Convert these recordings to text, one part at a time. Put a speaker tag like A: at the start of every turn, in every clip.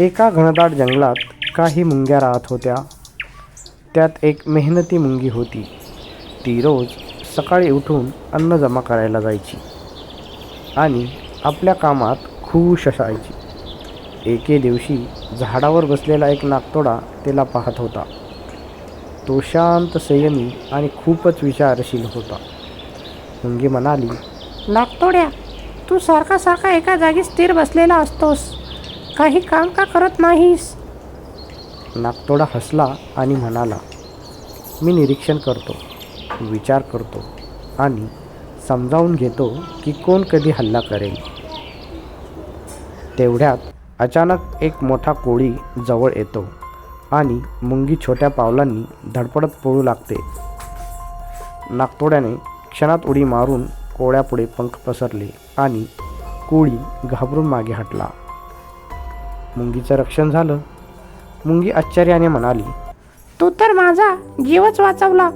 A: एका घनदाट जंगलात काही मुंग्या राहत होत्या. त्यात एक मेहनती मुंगी होती. ती रोज सकाळी उठून अन्न जमा करायला जायची आणि आपल्या कामात खुश असायची. एके दिवशी झाडावर बसलेला एक नागतोडा तिला पाहत होता. तो शांत संयमी आणि खूपच विचारशील होता. मुंगी म्हणाली
B: नागतोड्या तू सारखा सारखा एका जागी स्थिर बसलेला असतोस. काही काम का करत नाहीस?
A: नागतोडा हसला आणि म्हणाला मी निरीक्षण करतो विचार करतो आणि समजावून घेतो की कोण कधी हल्ला करेल. तेवढ्यात अचानक एक मोठा कोळी जवळ येतो आणि मुंगी छोट्या पावलांनी धडपडत पळू लागते. नागतोड्याने क्षणात उडी मारून कोळ्यापुढे पंख पसरले आणि कोळी घाबरून मागे हटला. मुंगीचं रक्षण झालं. मुंगी आश्चर्याने म्हणाली
B: तू तर माझा जीवच वाचवला.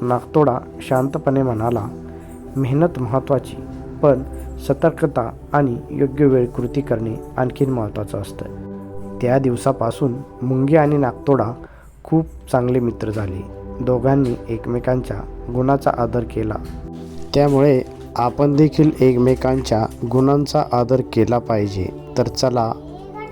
A: नागतोडा शांतपणे म्हणाला मेहनत महत्त्वाची पण सतर्कता आणि योग्य वेळ कृती करणे आणखीन महत्त्वाचं असतं. त्या दिवसापासून मुंगी आणि नागतोडा खूप चांगले मित्र झाले. दोघांनी एकमेकांच्या गुणाचा आदर केला. त्यामुळे आपण देखील एकमेकांच्या गुणांचा आदर केला पाहिजे. तर चला